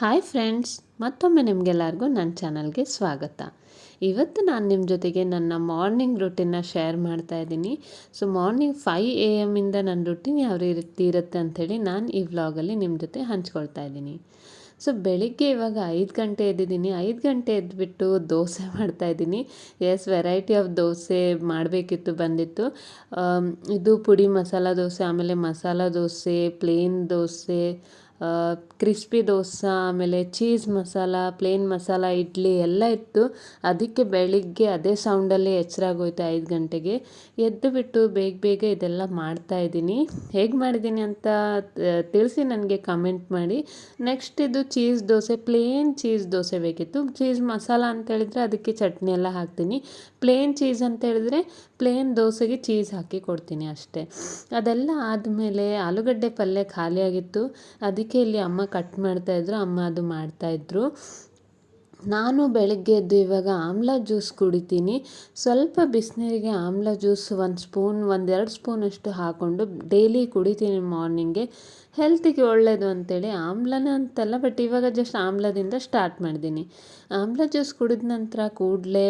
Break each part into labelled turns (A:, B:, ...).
A: Hi friends ಮತ್ತೊಮ್ಮೆ ನಿಮಗೆಲ್ಲರಿಗೂ ನನ್ನ ಚಾನಲ್ಗೆ ಸ್ವಾಗತ. ಇವತ್ತು ನಾನು ನಿಮ್ಮ ಜೊತೆಗೆ ನನ್ನ ಮಾರ್ನಿಂಗ್ ರುಟೀನ್ನ ಶೇರ್ ಮಾಡ್ತಾ ಇದ್ದೀನಿ. ಸೊ ಮಾರ್ನಿಂಗ್ ಫೈವ್ ಎ ಎಮ್ಮಿಂದ ನನ್ನ ರುಟೀನ್ ಯಾವ ರೀತಿ ಇರುತ್ತೆ ಅಂಥೇಳಿ ನಾನು ಈ ವ್ಲಾಗಲ್ಲಿ ನಿಮ್ಮ ಜೊತೆ ಹಂಚ್ಕೊಳ್ತಾ ಇದ್ದೀನಿ. ಸೊ ಬೆಳಿಗ್ಗೆ ಇವಾಗ ಐದು ಗಂಟೆ ಎದ್ದಿದ್ದೀನಿ. ಐದು ಗಂಟೆ ಎದ್ದುಬಿಟ್ಟು ದೋಸೆ ಮಾಡ್ತಾ ಇದ್ದೀನಿ. ಎಸ್ ವೆರೈಟಿ ಆಫ್ ದೋಸೆ ಮಾಡಬೇಕಿತ್ತು ಬಂದಿತ್ತು. ಇದು ಪುಡಿ ಮಸಾಲ ದೋಸೆ, ಆಮೇಲೆ ಮಸಾಲ ದೋಸೆ ಪ್ಲೇನ್ ದೋಸೆ ಕ್ರಿಸ್ಪಿ ದೋಸೆ, ಆಮೇಲೆ ಚೀಸ್ ಮಸಾಲ ಪ್ಲೇನ್ ಮಸಾಲ, ಇಡ್ಲಿ ಎಲ್ಲ ಇತ್ತು ಅದಕ್ಕೆ ಬೆಳಿಗ್ಗೆ ಅದೇ ಸೌಂಡಲ್ಲಿ ಎಚ್ಚರಾಗೋಯ್ತು ಐದು ಗಂಟೆಗೆ. ಎದ್ದು ಬಿಟ್ಟು ಬೇಗ ಬೇಗ ಇದೆಲ್ಲ ಮಾಡ್ತಾ ಇದ್ದೀನಿ. ಹೇಗೆ ಮಾಡಿದ್ದೀನಿ ಅಂತ ತಿಳಿಸಿ ನನಗೆ ಕಮೆಂಟ್ ಮಾಡಿ. ನೆಕ್ಸ್ಟ್ ಇದು cheese dosa plain cheese dosa ಬೇಕಿತ್ತು. ಚೀಸ್ ಮಸಾಲ ಅಂತ ಹೇಳಿದ್ರೆ ಅದಕ್ಕೆ ಚಟ್ನಿ ಎಲ್ಲ ಹಾಕ್ತೀನಿ. ಪ್ಲೇನ್ ಚೀಸ್ ಅಂತ ಹೇಳಿದ್ರೆ ಪ್ಲೇನ್ ದೋಸೆಗೆ ಚೀಸ್ ಹಾಕಿ ಕೊಡ್ತೀನಿ ಅಷ್ಟೇ. ಅದೆಲ್ಲ ಆದಮೇಲೆ ಆಲೂಗಡ್ಡೆ ಪಲ್ಯ ಖಾಲಿಯಾಗಿತ್ತು. ಅದಕ್ಕೆ ಇಲ್ಲಿ ಅಮ್ಮ ಕಟ್ ಮಾಡ್ತಾಯಿದ್ರು ಅಮ್ಮ ಅದು ಮಾಡ್ತಾಯಿದ್ರು ನಾನು ಬೆಳಗ್ಗೆ ಎದ್ದು ಇವಾಗ ಆಮ್ಲ ಜ್ಯೂಸ್ ಕುಡಿತೀನಿ. ಸ್ವಲ್ಪ ಬಿಸಿನೀರಿಗೆ ಆಮ್ಲ ಜ್ಯೂಸ್ ಒಂದು ಸ್ಪೂನ್ ಒಂದೆರಡು ಸ್ಪೂನಷ್ಟು ಹಾಕ್ಕೊಂಡು ಡೈಲಿ ಕುಡಿತೀನಿ ಮಾರ್ನಿಂಗ್ಗೆ ಹೆಲ್ತಿಗೆ ಒಳ್ಳೆಯದು ಅಂತೇಳಿ ಆಮ್ಲನ ಅಂತಲ್ಲ ಬಟ್ ಇವಾಗ ಜಸ್ಟ್ ಆಮ್ಲದಿಂದ ಸ್ಟಾರ್ಟ್ ಮಾಡಿದ್ದೀನಿ. ಆಮ್ಲ ಜ್ಯೂಸ್ ಕುಡಿದ ನಂತರ ಕೂಡಲೇ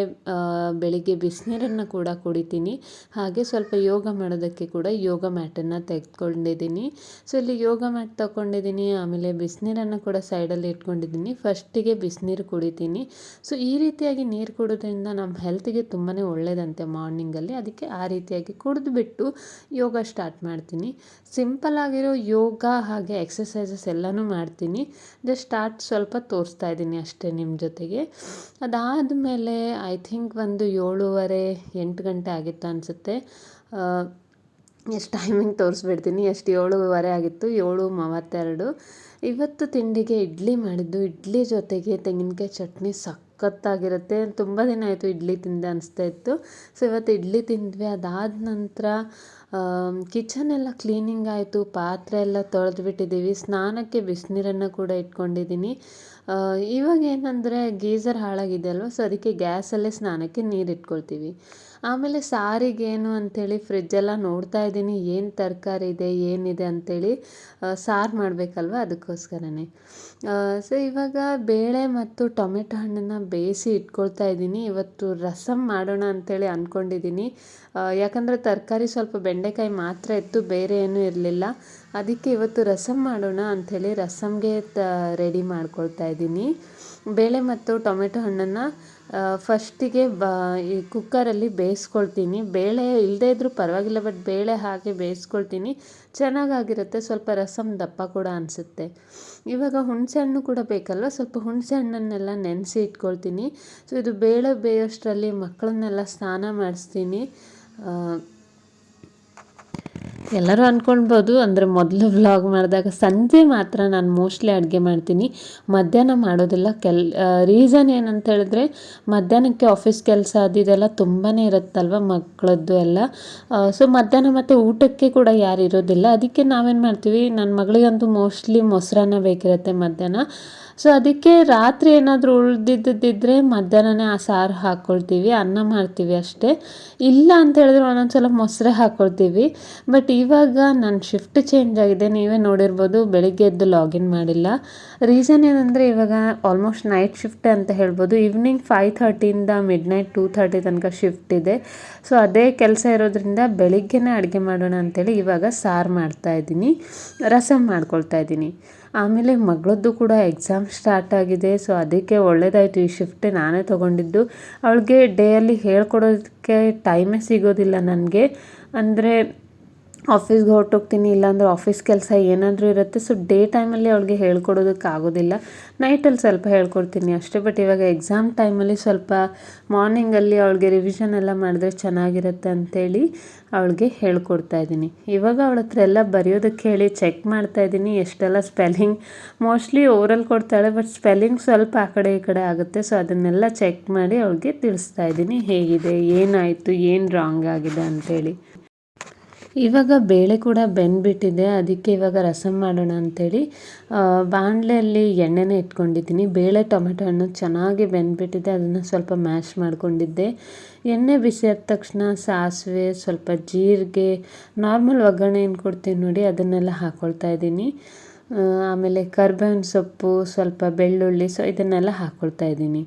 A: ಬೆಳಿಗ್ಗೆ ಬಿಸಿನೀರನ್ನು ಕೂಡ ಕುಡಿತೀನಿ. ಹಾಗೆ ಸ್ವಲ್ಪ ಯೋಗ ಮಾಡೋದಕ್ಕೆ ಕೂಡ ಯೋಗ ಮ್ಯಾಟನ್ನು ತೆಗೆದುಕೊಂಡಿದ್ದೀನಿ. ಸೊ ಇಲ್ಲಿ ಯೋಗ ಮ್ಯಾಟ್ ತೊಗೊಂಡಿದ್ದೀನಿ, ಆಮೇಲೆ ಬಿಸಿನೀರನ್ನು ಕೂಡ ಸೈಡಲ್ಲಿ ಇಟ್ಕೊಂಡಿದ್ದೀನಿ. ಫಸ್ಟಿಗೆ ಬಿಸಿನೀರು ಕುಡಿತೀನಿ. ಸೊ ಈ ರೀತಿಯಾಗಿ ನೀರು ಕುಡೋದ್ರಿಂದ ನಮ್ಮ ಹೆಲ್ತಿಗೆ ತುಂಬಾ ಒಳ್ಳೆಯದಂತೆ ಮಾರ್ನಿಂಗಲ್ಲಿ ಅದಕ್ಕೆ ಆ ರೀತಿಯಾಗಿ ಕುಡಿದ್ಬಿಟ್ಟು ಯೋಗ ಸ್ಟಾರ್ಟ್ ಮಾಡ್ತೀನಿ. ಸಿಂಪಲ್ ಆಗಿರೋ ಯೋಗ ಹಾಗೆ ಎಕ್ಸಸೈಸಸ್ ಎಲ್ಲನೂ ಮಾಡ್ತೀನಿ. ಜಸ್ಟ್ ಸ್ಟಾರ್ಟ್ ಸ್ವಲ್ಪ ತೋರಿಸ್ತಾ ಇದ್ದೀನಿ ಅಷ್ಟೇ ನಿಮ್ಮ ಜೊತೆಗೆ. ಅದಾದಮೇಲೆ ಐ ಥಿಂಕ್ ಒಂದು ಏಳುವರೆ, ಎಂಟು ಗಂಟೆ ಆಗಿತ್ತು ಅನಿಸುತ್ತೆ. ಎಷ್ಟು ಟೈಮಿಂಗ್ ತೋರಿಸ್ಬಿಡ್ತೀನಿ. ಎಷ್ಟು ಏಳುವರೆ ಆಗಿತ್ತು? ಏಳು ಮೂವತ್ತೆರಡು. ಇವತ್ತು ತಿಂಡಿಗೆ ಇಡ್ಲಿ ಮಾಡಿದ್ದು. ಇಡ್ಲಿ ಜೊತೆಗೆ ತೆಂಗಿನಕಾಯಿ ಚಟ್ನಿ ಸಖತ್ತಾಗಿರುತ್ತೆ ತುಂಬ ದಿನ ಆಯಿತು ಇಡ್ಲಿ ತಿಂದೆ ಅನಿಸ್ತಾ ಇತ್ತು. ಸೊ ಇವತ್ತು ಇಡ್ಲಿ ತಿಂದ್ವಿ. ಅದಾದ ನಂತರ ಕಿಚನ್ ಎಲ್ಲ ಕ್ಲೀನಿಂಗ್ ಆಯಿತು. ಪಾತ್ರೆ ಎಲ್ಲ ತೊಳೆದ್ಬಿಟ್ಟಿದ್ದೀವಿ. ಸ್ನಾನಕ್ಕೆ ಬಿಸಿನೀರನ್ನು ಕೂಡ ಇಟ್ಕೊಂಡಿದ್ದೀನಿ. ಇವಾಗ ಏನಂದರೆ ಗೀಝರ್ ಹಾಳಾಗಿದೆ ಅಲ್ವಾ? ಸೊ ಅದಕ್ಕೆ ಗ್ಯಾಸಲ್ಲೇ ಸ್ನಾನಕ್ಕೆ ನೀರು ಇಟ್ಕೊಳ್ತೀವಿ ಆಮೇಲೆ ಸಾರಿಗೇನು ಅಂಥೇಳಿ ಫ್ರಿಜ್ಜೆಲ್ಲ ನೋಡ್ತಾ ಇದ್ದೀನಿ. ಏನು ತರಕಾರಿ ಇದೆ, ಏನಿದೆ ಅಂಥೇಳಿ ಸಾರು ಮಾಡಬೇಕಲ್ವ ಅದಕ್ಕೋಸ್ಕರನೇ. ಸೊ ಇವಾಗ ಬೇಳೆ ಮತ್ತು ಟೊಮೆಟೊ ಹಣ್ಣನ್ನು ಬೇಯಿಸಿ ಇಟ್ಕೊಳ್ತಾ ಇದ್ದೀನಿ. ಇವತ್ತು ರಸಮ್ ಮಾಡೋಣ ಅಂಥೇಳಿ ಅಂದ್ಕೊಂಡಿದ್ದೀನಿ ಯಾಕಂದರೆ ತರಕಾರಿ ಸ್ವಲ್ಪ ಬೆಂಡೆಕಾಯಿ ಮಾತ್ರ ಇತ್ತು ಬೇರೆ ಏನೂ ಇರಲಿಲ್ಲ. ಅದಕ್ಕೆ ಇವತ್ತು ರಸಮ್ ಮಾಡೋಣ ಅಂಥೇಳಿ ರಸಮ್ಗೆ ತ ರೆಡಿ ಮಾಡ್ಕೊಳ್ತಾ ಇದ್ದೀನಿ. ಬೇಳೆ ಮತ್ತು ಟೊಮೆಟೊ ಹಣ್ಣನ್ನು ಫಸ್ಟಿಗೆ ಬ, ಈ ಕುಕ್ಕರಲ್ಲಿ ಬೇಯಿಸ್ಕೊಳ್ತೀನಿ. ಬೇಳೆ ಇಲ್ಲದೇ ಇದ್ದರೂ ಪರವಾಗಿಲ್ಲ ಬಟ್ ಬೇಳೆ ಹಾಗೆ ಬೇಯಿಸ್ಕೊಳ್ತೀನಿ. ಚೆನ್ನಾಗಾಗಿರುತ್ತೆ, ಸ್ವಲ್ಪ ರಸಮ್ ದಪ್ಪ ಕೂಡ ಅನಿಸುತ್ತೆ. ಇವಾಗ ಹುಣಸೆ ಹಣ್ಣು ಕೂಡ ಬೇಕಲ್ವ? ಸ್ವಲ್ಪ ಹುಣಸೆ ಹಣ್ಣನ್ನೆಲ್ಲ ನೆನೆಸಿ ಇಟ್ಕೊಳ್ತೀನಿ. ಸೊ ಇದು ಬೇಳೆ ಬೇಯೋಷ್ಟರಲ್ಲಿ ಮಕ್ಕಳನ್ನೆಲ್ಲ ಸ್ನಾನ ಮಾಡಿಸ್ತೀನಿ. ಎಲ್ಲರೂ ಅಂದ್ಕೊಳ್ಬೋದು ಅಂದರೆ ಮೊದಲು ವ್ಲಾಗ್ ಮಾಡಿದಾಗ ಸಂಜೆ ಮಾತ್ರ ನಾನು ಮೋಸ್ಟ್ಲಿ ಅಡುಗೆ ಮಾಡ್ತೀನಿ. ಮಧ್ಯಾಹ್ನ ಮಾಡೋದಿಲ್ಲ. ಕೆಲ್ ರೀಸನ್ ಏನಂತ ಹೇಳಿದ್ರೆ ಮಧ್ಯಾಹ್ನಕ್ಕೆ ಆಫೀಸ್ ಕೆಲಸ ಅದು ಇದೆಲ್ಲ ತುಂಬಾ ಇರುತ್ತಲ್ವ ಮಕ್ಕಳದ್ದು ಎಲ್ಲ. ಸೊ ಮಧ್ಯಾಹ್ನ ಮತ್ತು ಊಟಕ್ಕೆ ಕೂಡ ಯಾರು ಇರೋದಿಲ್ಲ. ಅದಕ್ಕೆ ನಾವೇನು ಮಾಡ್ತೀವಿ ನನ್ನ ಮಗಳಿಗಂತೂ ಮೋಸ್ಟ್ಲಿ ಮೊಸರನ್ನ ಬೇಕಿರುತ್ತೆ ಮಧ್ಯಾಹ್ನ. ಸೊ ಅದಕ್ಕೆ ರಾತ್ರಿ ಏನಾದರೂ ಉಳಿದಿದ್ದಿದ್ರೆ ಮಧ್ಯಾಹ್ನನೇ ಆ ಸಾರು ಹಾಕ್ಕೊಳ್ತೀವಿ ಅನ್ನ ಮಾಡ್ತೀವಿ ಅಷ್ಟೇ. ಇಲ್ಲ ಅಂತ ಹೇಳಿದ್ರೆ ಒಂದೊಂದು ಸಲ ಮೊಸರೇ ಹಾಕ್ಕೊಳ್ತೀವಿ ಬಟ್ ಇವಾಗ ನನ್ನ ಶಿಫ್ಟ್ ಚೇಂಜ್ ಆಗಿದೆ, ನೀವೇ ನೋಡಿರ್ಬೋದು, ಬೆಳಿಗ್ಗೆ ಎದ್ದು ಲಾಗಿನ್ ಮಾಡಿಲ್ಲ. ರೀಸನ್ ಏನಂದರೆ ಇವಾಗ ಆಲ್ಮೋಸ್ಟ್ ನೈಟ್ ಶಿಫ್ಟ್ ಅಂತ ಹೇಳ್ಬೋದು. ಈವ್ನಿಂಗ್ ಫೈವ್ ಥರ್ಟಿಯಿಂದ ಮಿಡ್ ನೈಟ್ ಟೂ ಥರ್ಟಿ ತನಕ ಶಿಫ್ಟ್ ಇದೆ. ಸೊ ಅದೇ ಕೆಲಸ ಇರೋದ್ರಿಂದ ಬೆಳಿಗ್ಗೆನೇ ಅಡುಗೆ ಮಾಡೋಣ ಅಂತೇಳಿ ಇವಾಗ ಸಾರು ಮಾಡ್ತಾ ಇದ್ದೀನಿ ರಸಮ್ ಮಾಡ್ಕೊಳ್ತಾ ಇದ್ದೀನಿ. ಆಮೇಲೆ ಮಗಳದ್ದು ಕೂಡ ಎಕ್ಸಾಮ್ ಸ್ಟಾರ್ಟ್ ಆಗಿದೆ ಸೊ ಅದಕ್ಕೆ ಒಳ್ಳೆಯದಾಯಿತು ಈ ಶಿಫ್ಟ್ ನಾನೇ ತೊಗೊಂಡಿದ್ದು. ಅವಳಿಗೆ ಡೇಯಲ್ಲಿ ಹೇಳ್ಕೊಡೋದಕ್ಕೆ ಟೈಮೇ ಸಿಗೋದಿಲ್ಲ ನನಗೆ. ಅಂದರೆ ಆಫೀಸ್ಗೆ ಹೊರಟೋಗ್ತೀನಿ, ಇಲ್ಲಾಂದರೆ ಆಫೀಸ್ ಕೆಲಸ ಏನಾದರೂ ಇರುತ್ತೆ. ಸೊ ಡೇ ಟೈಮಲ್ಲಿ ಅವಳಿಗೆ ಹೇಳ್ಕೊಡೋದಕ್ಕೆ ಆಗೋದಿಲ್ಲ. ನೈಟಲ್ಲಿ ಸ್ವಲ್ಪ ಹೇಳ್ಕೊಡ್ತೀನಿ ಅಷ್ಟೇ ಬಟ್ ಇವಾಗ ಎಕ್ಸಾಮ್ ಟೈಮಲ್ಲಿ ಸ್ವಲ್ಪ ಮಾರ್ನಿಂಗಲ್ಲಿ ಅವಳಿಗೆ ರಿವಿಷನ್ ಎಲ್ಲ ಮಾಡಿದ್ರೆ ಚೆನ್ನಾಗಿರುತ್ತೆ ಅಂತೇಳಿ ಅವಳಿಗೆ ಹೇಳ್ಕೊಡ್ತಾ ಇದ್ದೀನಿ. ಇವಾಗ ಅವಳ ಹತ್ರ ಎಲ್ಲ ಬರೆಯೋದಕ್ಕೆ ಹೇಳಿ ಚೆಕ್ ಮಾಡ್ತಾ ಇದ್ದೀನಿ. ಎಷ್ಟೆಲ್ಲ ಸ್ಪೆಲ್ಲಿಂಗ್ ಮೋಸ್ಟ್ಲಿ ಓರಲ್ ಕೊಡ್ತಾಳೆ ಬಟ್ ಸ್ಪೆಲ್ಲಿಂಗ್ ಸ್ವಲ್ಪ ಆ ಕಡೆ ಈ ಕಡೆ ಆಗುತ್ತೆ. ಸೊ ಅದನ್ನೆಲ್ಲ ಚೆಕ್ ಮಾಡಿ ಅವಳಿಗೆ ತಿಳಿಸ್ತಾ ಇದ್ದೀನಿ. ಹೇಗಿದೆ, ಏನಾಯಿತು, ಏನು ರಾಂಗ್ ಆಗಿದೆ ಅಂತೇಳಿ. ಇವಾಗ ಬೇಳೆ ಕೂಡ ಬೆಂದ್ಬಿಟ್ಟಿದೆ, ಅದಕ್ಕೆ ಇವಾಗ ರಸಂ ಮಾಡೋಣ ಅಂಥೇಳಿ ಬಾಣಲೆಯಲ್ಲಿ ಎಣ್ಣೆನ ಇಟ್ಕೊಂಡಿದ್ದೀನಿ. ಬೇಳೆ ಟೊಮೆಟೊ ಹಣ್ಣು ಚೆನ್ನಾಗಿ ಬೆಂದ್ಬಿಟ್ಟಿದೆ, ಅದನ್ನು ಸ್ವಲ್ಪ ಮ್ಯಾಶ್ ಮಾಡ್ಕೊಂಡಿದ್ದೆ. ಎಣ್ಣೆ ಬಿಸಿ ಆದ ತಕ್ಷಣ ಸಾಸಿವೆ, ಸ್ವಲ್ಪ ಜೀರಿಗೆ, ನಾರ್ಮಲ್ ಒಗ್ಗರಣೆ ಏನು ಕೊಡ್ತೀನಿ ನೋಡಿ, ಅದನ್ನೆಲ್ಲ ಹಾಕ್ಕೊಳ್ತಾ ಇದ್ದೀನಿ. ಆಮೇಲೆ ಕರ್ಬೇವಿನ ಸೊಪ್ಪು, ಸ್ವಲ್ಪ ಬೆಳ್ಳುಳ್ಳಿ, ಸೊ ಇದನ್ನೆಲ್ಲ ಹಾಕ್ಕೊಳ್ತಾ ಇದ್ದೀನಿ.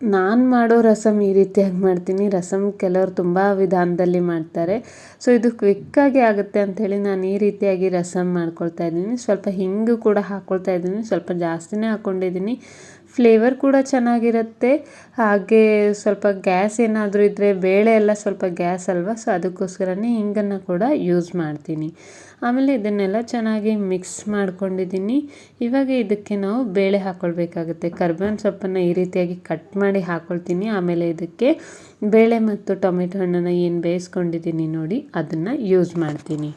A: ನಾನು ಮಾಡೋ ರಸಮ್ ಈ ರೀತಿಯಾಗಿ ಮಾಡ್ತೀನಿ. ರಸಮ್ ಕೆಲವರು ತುಂಬ ವಿಧಾನದಲ್ಲಿ ಮಾಡ್ತಾರೆ. ಸೊ ಇದು ಕ್ವಿಕ್ಕಾಗಿ ಆಗುತ್ತೆ ಅಂಥೇಳಿ ನಾನು ಈ ರೀತಿಯಾಗಿ ರಸಮ್ ಮಾಡ್ಕೊಳ್ತಾ ಇದ್ದೀನಿ. ಸ್ವಲ್ಪ ಹಿಂಗು ಕೂಡ ಹಾಕ್ಕೊಳ್ತಾ ಇದ್ದೀನಿ. ಸ್ವಲ್ಪ ಜಾಸ್ತಿನೇ ಹಾಕ್ಕೊಂಡಿದ್ದೀನಿ ಫ್ಲೇವರ್ ಕೂಡ ಚೆನ್ನಾಗಿರುತ್ತೆ. ಹಾಗೆ ಸ್ವಲ್ಪ ಗ್ಯಾಸ್ ಏನಾದರೂ ಇದ್ದರೆ ಬೇಳೆ ಎಲ್ಲ ಸ್ವಲ್ಪ ಗ್ಯಾಸ್ ಅಲ್ವಾ, ಸೊ ಅದಕ್ಕೋಸ್ಕರನೇ ಹಿಂಗನ್ನು ಕೂಡ ಯೂಸ್ ಮಾಡ್ತೀನಿ. ಆಮೇಲೆ ಇದನ್ನೆಲ್ಲ ಚೆನ್ನಾಗಿ ಮಿಕ್ಸ್ ಮಾಡ್ಕೊಂಡಿದ್ದೀನಿ. ಇವಾಗ ಇದಕ್ಕೆ ನಾವು ಬೇಳೆ ಹಾಕ್ಕೊಳ್ಬೇಕಾಗುತ್ತೆ ಕರ್ಬೇವಿನ ಸೊಪ್ಪನ್ನು ಈ ರೀತಿಯಾಗಿ ಕಟ್ ಮಾಡಿ ಹಾಕ್ಕೊಳ್ತೀನಿ ಆಮೇಲೆ ಇದಕ್ಕೆ ಬೇಳೆ ಮತ್ತು ಟೊಮೆಟೊ ಹಣ್ಣನ್ನು ಏನು ಬೇಯಿಸ್ಕೊಂಡಿದ್ದೀನಿ ನೋಡಿ, ಅದನ್ನು ಯೂಸ್ ಮಾಡ್ತೀನಿ.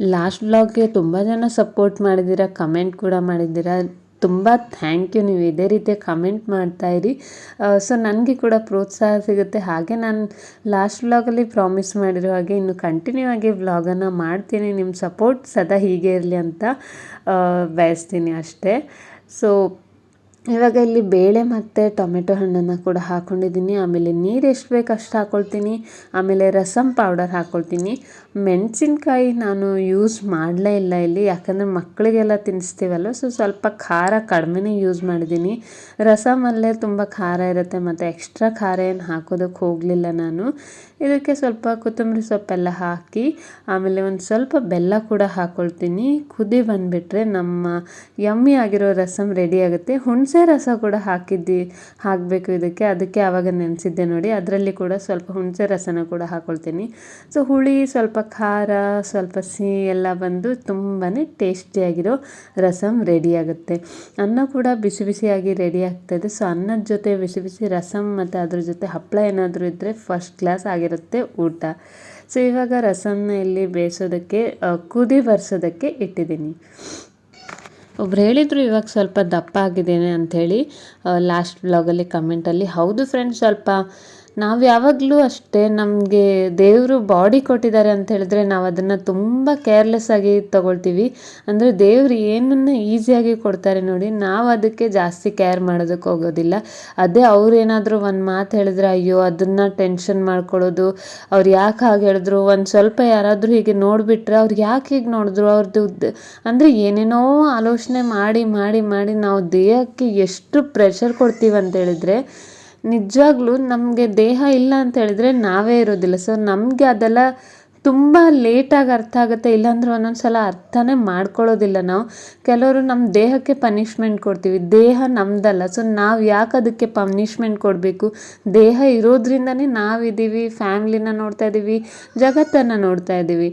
A: ಲಾಸ್ಟ್ ಬ್ಲಾಗ್ಗೆ ತುಂಬ ಜನ ಸಪೋರ್ಟ್ ಮಾಡಿದ್ದೀರಾ ಕಮೆಂಟ್ ಕೂಡ ಮಾಡಿದ್ದೀರಾ. ತುಂಬ ಥ್ಯಾಂಕ್ ಯು ನೀವು ಇದೇ ರೀತಿ ಕಮೆಂಟ್ ಮಾಡ್ತಾಯಿರಿ ಸೊ ನನಗೆ ಕೂಡ ಪ್ರೋತ್ಸಾಹ ಸಿಗುತ್ತೆ. ಹಾಗೆ ನಾನು ಲಾಸ್ಟ್ ವ್ಲಾಗಲ್ಲಿ ಪ್ರಾಮಿಸ್ ಮಾಡಿರೋ ಹಾಗೆ ಇನ್ನು ಕಂಟಿನ್ಯೂ ಆಗಿ ವ್ಲಾಗನ್ನು ಮಾಡ್ತೀನಿ. ನಿಮ್ಮ ಸಪೋರ್ಟ್ ಸದಾ ಹೀಗೆ ಇರಲಿ ಅಂತ ಬಯಸ್ತೀನಿ ಅಷ್ಟೇ. ಸೊ ಇವಾಗ ಇಲ್ಲಿ ಬೇಳೆ ಮತ್ತು ಟೊಮೆಟೊ ಹಣ್ಣನ್ನು ಕೂಡ ಹಾಕ್ಕೊಂಡಿದ್ದೀನಿ ಆಮೇಲೆ ನೀರು ಎಷ್ಟು ಬೇಕು ಅಷ್ಟು ಹಾಕ್ಕೊಳ್ತೀನಿ ಆಮೇಲೆ ರಸಮ್ ಪೌಡರ್ ಹಾಕ್ಕೊಳ್ತೀನಿ ಮೆಣಸಿನ್ಕಾಯಿ ನಾನು ಯೂಸ್ ಮಾಡಲೇ ಇಲ್ಲ ಇಲ್ಲಿ. ಯಾಕಂದರೆ ಮಕ್ಕಳಿಗೆಲ್ಲ ತಿನ್ನಿಸ್ತೀವಲ್ವ ಸೊ ಸ್ವಲ್ಪ ಖಾರ ಕಡಿಮೆನೇ ಯೂಸ್ ಮಾಡಿದ್ದೀನಿ. ರಸಮಲ್ಲೇ ತುಂಬ ಖಾರ ಇರುತ್ತೆ, ಮತ್ತು ಎಕ್ಸ್ಟ್ರಾ ಖಾರ ಏನು ಹಾಕೋದಕ್ಕೆ ಹೋಗಲಿಲ್ಲ ನಾನು. ಇದಕ್ಕೆ ಸ್ವಲ್ಪ ಕೊತ್ತಂಬರಿ ಸೊಪ್ಪೆಲ್ಲ ಹಾಕಿ, ಆಮೇಲೆ ಒಂದು ಸ್ವಲ್ಪ ಬೆಲ್ಲ ಕೂಡ ಹಾಕ್ಕೊಳ್ತೀನಿ ಕುದಿ ಬಂದುಬಿಟ್ರೆ ನಮ್ಮ ಯಮ್ಮಿ ಆಗಿರೋ ರಸಮ್ ರೆಡಿ ಆಗುತ್ತೆ. ಹುಣಸೆ ರಸ ಕೂಡ ಹಾಕಿದ್ದಿ, ಹಾಕಬೇಕು ಇದಕ್ಕೆ. ಅದಕ್ಕೆ ಆವಾಗ ನೆನೆಸಿದ್ದೆ ನೋಡಿ, ಅದರಲ್ಲಿ ಕೂಡ ಸ್ವಲ್ಪ ಹುಣಸೆ ರಸನ ಕೂಡ ಹಾಕ್ಕೊಳ್ತೀನಿ ಸೊ ಹುಳಿ, ಸ್ವಲ್ಪ ಖಾರ, ಸ್ವಲ್ಪ ಸಿಹಿ ಎಲ್ಲ ಬಂದು ತುಂಬಾ ಟೇಸ್ಟಿಯಾಗಿರೋ ರಸಮ್ ರೆಡಿ ಆಗುತ್ತೆ. ಅನ್ನ ಕೂಡ ಬಿಸಿ ಬಿಸಿಯಾಗಿ ರೆಡಿ ಆಗ್ತಾಯಿದೆ ಸೊ ಅನ್ನದ ಜೊತೆ ಬಿಸಿ ಬಿಸಿ ರಸಮ್ ಮತ್ತು ಅದ್ರ ಜೊತೆ ಹಪ್ಪಳ ಏನಾದರೂ ಇದ್ದರೆ ಫಸ್ಟ್ ಕ್ಲಾಸ್ ಆಗಿರುತ್ತೆ. ಊಟ. ಸೊ ಇವಾಗ ರಸಮ್ನ ಇಲ್ಲಿ ಬೇಯಿಸೋದಕ್ಕೆ ಕುದಿ ಬರ್ಸೋದಕ್ಕೆ ಇಟ್ಟಿದ್ದೀನಿ. ಒಬ್ರು ಹೇಳಿದರು, ಇವಾಗ ಸ್ವಲ್ಪ ದಪ್ಪ ಆಗಿದ್ದೇನೆ ಅಂಥೇಳಿ ಲಾಸ್ಟ್ ಬ್ಲಾಗಲ್ಲಿ ಕಮೆಂಟಲ್ಲಿ ಹೌದು ಫ್ರೆಂಡ್ಸ್ ಸ್ವಲ್ಪ ನಾವು ಯಾವಾಗಲೂ ಅಷ್ಟೇ, ನಮಗೆ ದೇವರು ಬಾಡಿ ಕೊಟ್ಟಿದ್ದಾರೆ ಅಂತ ಹೇಳಿದ್ರೆ ನಾವು ಅದನ್ನು ತುಂಬ ಕೇರ್ಲೆಸ್ ಆಗಿ ತಗೊಳ್ತೀವಿ. ಅಂದರೆ ದೇವರು ಏನನ್ನ ಈಸಿಯಾಗಿ ಕೊಡ್ತಾರೆ ನೋಡಿ, ನಾವು ಅದಕ್ಕೆ ಜಾಸ್ತಿ ಕೇರ್ ಮಾಡೋದಕ್ಕೆ ಹೋಗೋದಿಲ್ಲ. ಅದೇ ಅವ್ರು ಏನಾದರೂ ಒಂದು ಮಾತು ಹೇಳಿದ್ರೆ, ಅಯ್ಯೋ, ಅದನ್ನು ಟೆನ್ಷನ್ ಮಾಡ್ಕೊಳ್ಳೋದು. ಅವ್ರು ಯಾಕೆ ಹಾಗೆ ಹೇಳಿದ್ರು? ಒಂದು ಸ್ವಲ್ಪ ಯಾರಾದರೂ ಹೀಗೆ ನೋಡಿಬಿಟ್ರೆ ಅವ್ರು ಯಾಕೆ ಹೀಗೆ ನೋಡಿದ್ರು? ಅವ್ರದ್ದು ಅಂದರೆ ಏನೇನೋ ಆಲೋಚನೆ ಮಾಡಿ ಮಾಡಿ ಮಾಡಿ ನಾವು ದೇಹಕ್ಕೆ ಎಷ್ಟು ಪ್ರೆಷರ್ ಕೊಡ್ತೀವಿ ಅಂತ ಹೇಳಿದ್ರೆ ನಿಜವಾಗ್ಲೂ ನಮಗೆ ದೇಹ ಇಲ್ಲ ಅಂತ ಹೇಳಿದ್ರೆ ನಾವೇ ಇರೋದಿಲ್ಲ. ಸೊ ನಮಗೆ ಅದೆಲ್ಲ ತುಂಬ ಲೇಟಾಗಿ ಅರ್ಥ ಆಗುತ್ತೆ. ಇಲ್ಲಾಂದ್ರೆ ಒಂದೊಂದು ಸಲ ಅರ್ಥನೇ ಮಾಡ್ಕೊಳ್ಳೋದಿಲ್ಲ ನಾವು. ಕೆಲವರು ನಮ್ಮ ದೇಹಕ್ಕೆ ಪನಿಷ್ಮೆಂಟ್ ಕೊಡ್ತೀವಿ. ದೇಹ ನಮ್ದಲ್ಲ. ಸೊ ನಾವು ಯಾಕೆ ಅದಕ್ಕೆ ಪನಿಷ್ಮೆಂಟ್ ಕೊಡಬೇಕು? ದೇಹ ಇರೋದ್ರಿಂದನೇ ನಾವಿದ್ದೀವಿ. ಫ್ಯಾಮ್ಲಿನ ನೋಡ್ತಾ ಇದ್ದೀವಿ ಜಗತ್ತನ್ನು ನೋಡ್ತಾ ಇದ್ದೀವಿ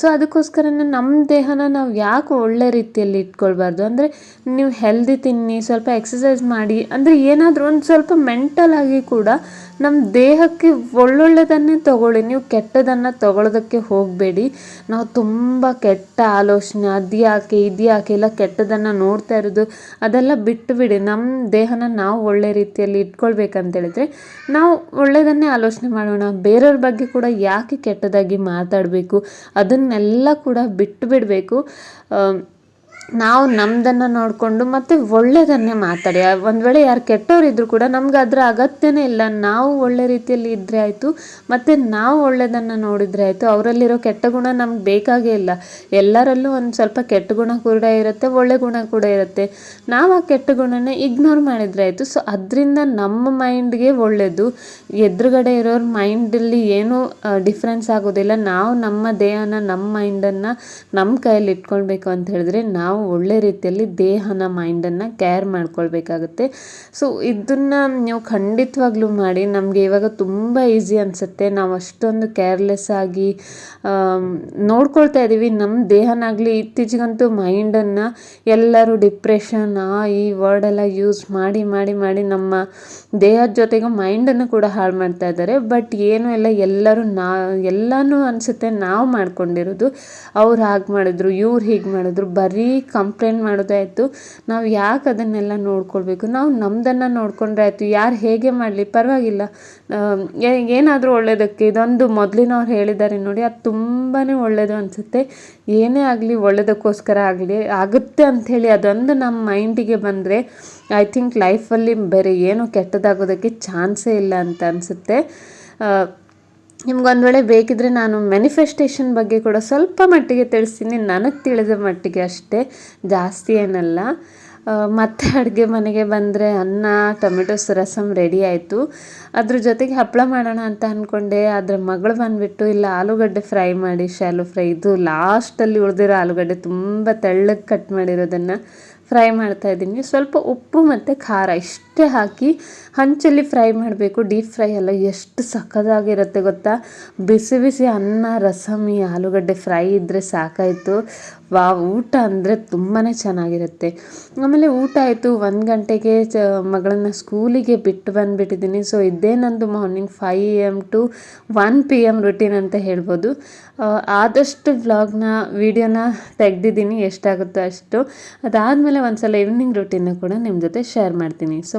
A: ಸೊ ಅದಕ್ಕೋಸ್ಕರನೇ ನಮ್ಮ ದೇಹನ ನಾವು ಯಾಕೆ ಒಳ್ಳೆ ರೀತಿಯಲ್ಲಿ ಇಟ್ಕೊಳ್ಬಾರ್ದು? ಅಂದರೆ ನೀವು ಹೆಲ್ದಿ ತಿನ್ನಿ, ಸ್ವಲ್ಪ ಎಕ್ಸಸೈಸ್ ಮಾಡಿ, ಅಂದರೆ ಏನಾದರೂ ಒಂದು ಸ್ವಲ್ಪ ಮೆಂಟಲ್ ಆಗಿ ಕೂಡ ನಮ್ಮ ದೇಹಕ್ಕೆ ಒಳ್ಳೊಳ್ಳೆದನ್ನೇ ತಗೊಳ್ಳಿ, ನೀವು ಕೆಟ್ಟದನ್ನು ತಗೊಳ್ಳೋದಕ್ಕೆ ಹೋಗಬೇಡಿ. ನಾವು ತುಂಬ ಕೆಟ್ಟ ಆಲೋಚನೆ ಅದು ಯಾಕೆ ಇದು ಯಾಕೆ ಎಲ್ಲ ಕೆಟ್ಟದನ್ನು ನೋಡ್ತಾ ಇರೋದು, ಅದೆಲ್ಲ ಬಿಟ್ಟುಬಿಡಿ ನಮ್ಮ ದೇಹನ ನಾವು ಒಳ್ಳೆ ರೀತಿಯಲ್ಲಿ ಇಟ್ಕೊಳ್ಬೇಕಂತ ಹೇಳಿದ್ರೆ, ನಾವು ಒಳ್ಳೆಯದನ್ನೇ ಆಲೋಚನೆ ಮಾಡೋಣ. ಬೇರೆಯವ್ರ ಬಗ್ಗೆ ಕೂಡ ಯಾಕೆ ಕೆಟ್ಟದಾಗಿ ಮಾತಾಡಬೇಕು? ಅದನ್ನೆಲ್ಲ ಕೂಡ ಬಿಟ್ಟು ಬಿಡಬೇಕು ನಾವು ನಮ್ಮದನ್ನು ನೋಡಿಕೊಂಡು ಮತ್ತು ಒಳ್ಳೆಯದನ್ನೇ ಮಾತಾಡಿ. ಒಂದು ವೇಳೆ ಯಾರು ಕೆಟ್ಟವರಿದ್ರು ಕೂಡ ನಮ್ಗೆ ಅದರ ಅಗತ್ಯನೇ ಇಲ್ಲ. ನಾವು ಒಳ್ಳೆ ರೀತಿಯಲ್ಲಿ ಇದ್ದರೆ ಆಯಿತು, ಮತ್ತು ನಾವು ಒಳ್ಳೆಯದನ್ನು ನೋಡಿದರೆ ಆಯಿತು, ಅವರಲ್ಲಿರೋ ಕೆಟ್ಟ ಗುಣ ನಮ್ಗೆ ಬೇಕಾಗೇ ಇಲ್ಲ. ಎಲ್ಲರಲ್ಲೂ ಒಂದು ಸ್ವಲ್ಪ ಕೆಟ್ಟ ಗುಣ ಕೂಡ ಇರುತ್ತೆ, ಒಳ್ಳೆ ಗುಣ ಕೂಡ ಇರುತ್ತೆ. ನಾವು ಆ ಕೆಟ್ಟ ಗುಣನ ಇಗ್ನೋರ್ ಮಾಡಿದರೆ ಆಯಿತು. ಸೊ ಅದರಿಂದ ನಮ್ಮ ಮೈಂಡ್ಗೆ ಒಳ್ಳೆಯದು ಎದುರುಗಡೆ ಇರೋರ ಮೈಂಡಲ್ಲಿ ಏನೂ ಡಿಫ್ರೆನ್ಸ್ ಆಗೋದಿಲ್ಲ. ನಾವು ನಮ್ಮ ದೇಹನ, ನಮ್ಮ ಮೈಂಡನ್ನು ನಮ್ಮ ಕೈಯಲ್ಲಿ ಇಟ್ಕೊಳ್ಬೇಕು ಅಂತ ಹೇಳಿದ್ರೆ ನಾವು ಒಳ್ಳೆ ರೀತಿಯಲ್ಲಿ ದೇಹನ ಮೈಂಡನ್ನು ಕೇರ್ ಮಾಡ್ಕೊಳ್ಬೇಕಾಗುತ್ತೆ. ಸೊ ಇದನ್ನು ನೀವು ಖಂಡಿತವಾಗ್ಲೂ ಮಾಡಿ, ನಮಗೆ ಇವಾಗ ತುಂಬ ಈಸಿ ಅನಿಸುತ್ತೆ. ನಾವು ಅಷ್ಟೊಂದು ಕೇರ್ಲೆಸ್ ಆಗಿ ನೋಡ್ಕೊಳ್ತಾ ಇದ್ದೀವಿ ನಮ್ಮ ದೇಹನಾಗಲಿ ಇತ್ತೀಚೆಗಂತೂ ಮೈಂಡನ್ನು ಎಲ್ಲರೂ ಡಿಪ್ರೆಷನ್ ಆ, ಈ ವರ್ಡೆಲ್ಲ ಎಲ್ಲ ಯೂಸ್ ಮಾಡಿ ಮಾಡಿ ಮಾಡಿ ನಮ್ಮ ದೇಹದ ಜೊತೆಗೆ ಮೈಂಡನ್ನು ಕೂಡ ಹಾಳು ಮಾಡ್ತಾ ಇದ್ದಾರೆ. ಬಟ್ ಏನೂ ಇಲ್ಲ, ಎಲ್ಲರೂ ನಾ, ಎಲ್ಲನೂ ಅನಿಸುತ್ತೆ. ನಾವು ಮಾಡ್ಕೊಂಡಿರೋದು ಅವ್ರು ಹಾಗೆ ಮಾಡಿದ್ರು, ಇವ್ರು ಹೀಗೆ ಮಾಡಿದ್ರು. ಬರೀ ಕಂಪ್ಲೇಂಟ್ ಮಾಡೋದಾಯಿತು ನಾವು ಯಾಕೆ ಅದನ್ನೆಲ್ಲ ನೋಡ್ಕೊಳ್ಬೇಕು? ನಾವು ನಮ್ಮದನ್ನು ನೋಡ್ಕೊಂಡ್ರೆ ಆಯಿತು. ಯಾರು ಹೇಗೆ ಮಾಡಲಿ? ಪರವಾಗಿಲ್ಲ. ಏನಾದರೂ ಒಳ್ಳೆಯದಕ್ಕೆ ಇದೊಂದು ಮೊದಲಿನವ್ರು ಹೇಳಿದ್ದಾರೆ ನೋಡಿ, ಅದು ತುಂಬಾ ಒಳ್ಳೆಯದು ಅನಿಸುತ್ತೆ. ಏನೇ ಆಗಲಿ ಒಳ್ಳೆಯದಕ್ಕೋಸ್ಕರ ಆಗಲಿ, ಆಗುತ್ತೆ ಅಂಥೇಳಿ ಅದೊಂದು ನಮ್ಮ ಮೈಂಡಿಗೆ ಬಂದರೆ, ಐ ಥಿಂಕ್ ಲೈಫಲ್ಲಿ ಬೇರೆ ಏನೂ ಕೆಟ್ಟದಾಗೋದಕ್ಕೆ ಚಾನ್ಸೇ ಇಲ್ಲ ಅಂತ ಅನಿಸುತ್ತೆ. ನಿಮ್ಗೊಂದು ವೇಳೆ ಬೇಕಿದ್ರೆ ನಾನು ಮ್ಯಾನಿಫೆಸ್ಟೇಷನ್ ಬಗ್ಗೆ ಕೂಡ ಸ್ವಲ್ಪ ಮಟ್ಟಿಗೆ ತಿಳಿಸ್ತೀನಿ. ನನಗೆ ತಿಳಿದ ಮಟ್ಟಿಗೆ ಅಷ್ಟೇ. ಜಾಸ್ತಿ ಏನಲ್ಲ. ಮತ್ತೆ ಅಡುಗೆ ಮನೆಗೆ ಬಂದರೆ ಅನ್ನ, ಟೊಮೆಟೊ ರಸಮ್ ರೆಡಿ ಆಯಿತು. ಅದ್ರ ಜೊತೆಗೆ ಹಪ್ಪಳ ಮಾಡೋಣ ಅಂತ ಅಂದ್ಕೊಂಡೆ ಅದರ ಮಗಳು ಬಂದುಬಿಟ್ಟು ಇಲ್ಲ, ಆಲೂಗಡ್ಡೆ ಫ್ರೈ ಮಾಡಿ ಶಾಲು ಫ್ರೈ ಇದು ಲಾಸ್ಟಲ್ಲಿ ಉಳಿದಿರೋ ಆಲೂಗಡ್ಡೆ ತುಂಬ ತೆಳ್ಳಗೆ ಕಟ್ ಮಾಡಿರೋದನ್ನು ಫ್ರೈ ಮಾಡ್ತಾ ಇದ್ದೀನಿ. ಸ್ವಲ್ಪ ಉಪ್ಪು ಮತ್ತು ಖಾರ, ಇಷ್ಟೇ ಹಾಕಿ ಹಂಚಲ್ಲಿ ಫ್ರೈ ಮಾಡಬೇಕು. ಡೀಪ್ ಫ್ರೈ ಎಲ್ಲ ಎಷ್ಟು ಸಖತ್ತಾಗಿರುತ್ತೆ ಗೊತ್ತಾ? ಬಿಸಿ ಬಿಸಿ ಅನ್ನ, ರಸಮಿ, ಆಲೂಗಡ್ಡೆ ಫ್ರೈ ಇದ್ದರೆ ಸಾಕಾಯಿತು. ವಾ, ಊಟ ಅಂದರೆ ತುಂಬಾ ಚೆನ್ನಾಗಿರುತ್ತೆ. ಆಮೇಲೆ ಊಟ ಆಯಿತು. ಒಂದು ಗಂಟೆಗೆ ಚ, ಮಗಳನ್ನ ಸ್ಕೂಲಿಗೆ ಬಿಟ್ಟು ಬಂದುಬಿಟ್ಟಿದ್ದೀನಿ. ಸೊ ಇದೇ ನಂದು morning five A M to one P M routine ಅಂತ ಹೇಳ್ಬೋದು. ಆದಷ್ಟು ವ್ಲಾಗ್ನ ವೀಡಿಯೋನ ತೆಗ್ದಿದ್ದೀನಿ. ಎಷ್ಟಾಗುತ್ತೋ ಅಷ್ಟು. ಅದಾದಮೇಲೆ ಒಂದು ಸಲ ಈವ್ನಿಂಗ್ ರುಟೀನ್ನ ಕೂಡ ನಿಮ್ಮ ಜೊತೆ ಶೇರ್ ಮಾಡ್ತೀನಿ. ಸೊ